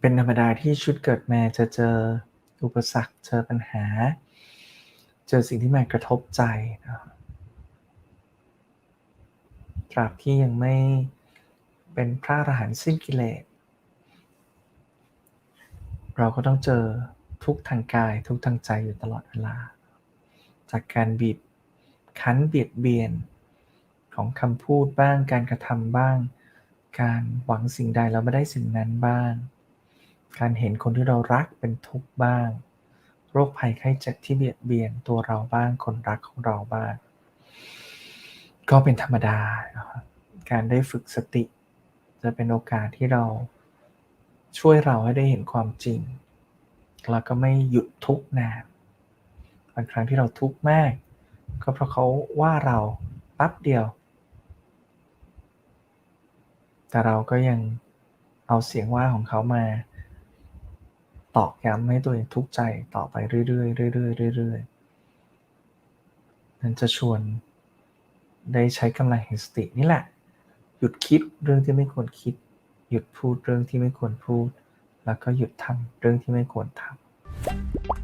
เป็นธรรมดาที่ชุดเกิดมาจะเจออุปสรรคเจอปัญหา เจอสิ่งที่มากระทบใจนะตราบที่ยังไม่เป็นพระอรหันต์สิ้นกิเลส เราก็ต้องเจอทุกทางกายทุกทางใจอยู่ตลอดเวลา จากการบีบคั้นเบียดเบียนของคำพูดบ้างการกระทำบ้าง การหวังสิ่งใดแล้วไม่ได้สิ่งนั้นบ้าง การเห็นคนที่เรารักเป็นทุกข์บ้าง โรคภัยไข้เจ็บที่เบียดเบียนตัวเราบ้าง คนรักของเราบ้าง ก็เป็นธรรมดา การได้ฝึกสติ จะเป็นโอกาสที่เราช่วยเราให้ได้เห็นความจริง แล้วก็ไม่หยุดทุกข์นานบางครั้งที่เราทุกข์มาก ก็เพราะเขาว่าเราปั๊บเดียว แต่เราก็ยังเอาเสียงว่าของเขามา ตอกย้ำให้ตัวเองทุกข์ใจต่อไปเรื่อยๆเรื่อยๆเรื่อยๆนั้นจะชวนได้ใช้กำลังแห่งสตินี่แหละ หยุดคิดเรื่องที่ไม่ควรคิด หยุดพูดเรื่องที่ไม่ควรพูด แล้วก็หยุดทำเรื่องที่ไม่ควรทำ